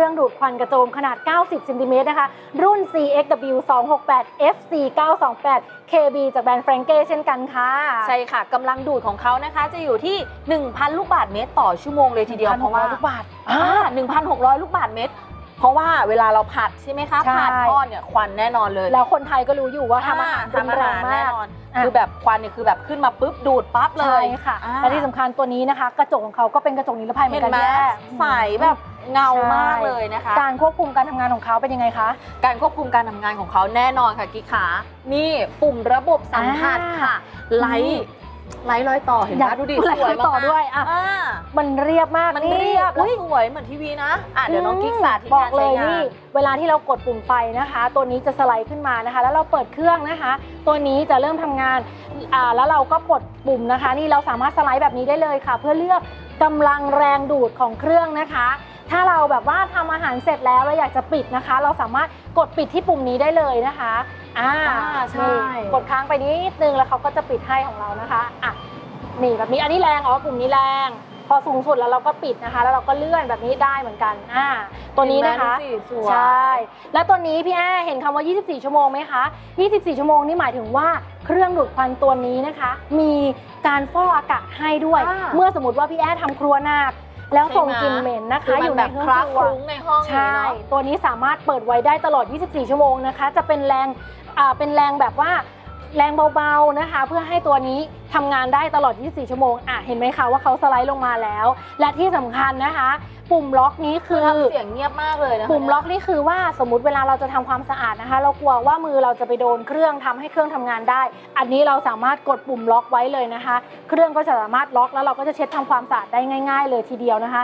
รื่องดูดควันกระโจมขนาด 90ซนติเมตรนะคะ รุ่น CXW 268 FC 928 KB จากแบรนด์ Franke เช่นกันค่ะ ใช่ค่ะกำลังดูดของเขานะคะ จะอยู่ที่ 1,000 ลูกบาศก์เมตรต่อชั่วโมงเลยทีเดียวเพราะว่าลูกบาทอ่า1,600 ลูกบาศก์เมตรเพราะว่าเวลาเราผัดใช่ไหมคะใช่ผัดทอดเนี่ยควันแน่นอนเลย แล้วคนไทยก็รู้อยู่ว่าทำอาหารทำอาหารรุนแงแน่มากนอนอะคือแบบควันเนี่ยคือแบบขึ้นมาปุ๊บดูดปั๊บเลใช่ยค่ะอ่าและที่สำคัญตัวนี้นะคะ กระจกของเขาก็เป็นกระจกนิรภัยเหมืเห็อนนกันไหมแย่ใสแบบ เงาใช่มากเลยนะคะ การควบคุมการทำงานของเขาเป็นยังไงคะ การควบคุมการทำงานของเขาแน่นอนค่ะกิ๊กขานี่ปุ่มระบบสัมผัสอ่าค่ะ ไลท์ไลท์รอยต่อเห็นอยาไหมกดูดิอะไรสวยมากต่อด้วยอะอ่ามันเรียบมากมันเรียบแล้วอุ๊สวยเหมือนทีวีนะอะเดี๋ยวน้องกิ๊กสาธิตบอกการเลใช้ยงานี่น เวลาที่เรากดปุ่มไฟนะคะ ตัวนี้จะสไลด์ขึ้นมานะคะ แล้วเราเปิดเครื่องนะคะ ตัวนี้จะเริ่มทำงานอ่าแล้วเราก็กดปุ่มนะคะ นี่เราสามารถสไลด์แบบนี้ได้เลยค่ะ เพื่อเลือกกำลังแรงดูดของเครื่องนะคะ ถ้าเราแบบว่าทำอาหารเสร็จแล้วเราอยากจะปิดนะคะ เราสามารถกดปิดที่ปุ่มนี้ได้เลยนะคะอ่าอ่าใช่นี่กดค้างไปนิดนึงแล้วเขาก็จะปิดให้ของเรานะคะอะนี่แบบนี้อันนี้แรงอ๋อปุ่มนี้แรงพอสูงสุดแล้วเราก็ปิดนะคะ แล้วเราก็เลื่อนแบบนี้ได้เหมือนกันอ่าตัวนี้นะคะเห็ไหมดูสิสวยใช่แล้วตัวนี้พี่แอเห็นคำว่า 24 ชั่วโมงไหมคะ 24 ชั่วโมงนี่หมายถึงว่าเครื่องดูดควันตัวนี้นะคะ มีการฟอกอากาศให้ด้วยอ่าเมื่อสมมติว่าพี่แอทำครัวหนัก แล้วส่งกลิ่นเหม็นนะคืคะออมันยู่แบในบเครื่องคลักครัวคลุ้งในห้องอย่างใช่นี้เนาะตัวนี้สามารถเปิดไว้ได้ตลอด 24 ชั่วโมงนะคะ จะเป็นแรง อ่า เป็นแรงแบบว่า แรงเบาๆนะคะ เพื่อให้ตัวนี้ทำงานได้ตลอด 24 ชั่วโมงอะเห็นไหมคะว่าเขาสไลด์ลงมาแล้ว และที่สำคัญนะคะ ปุ่มล็อกนี้คืคืออทำเสียงเงียบมากเลยนะคะปุ่มล็อกนี่คือว่าสมมุติเวลาเราจะทำความสะอาดนะคะ เรากลัวว่ามือเราจะไปโดนเครื่องทำให้เครื่องทำงานได้ อันนี้เราสามารถกดปุ่มล็อกไว้เลยนะคะ เครื่องก็จะสามารถล็อกแล้วเราก็จะเช็ดทำความสะอาดได้ง่าย ๆ เลยทีเดียวนะคะ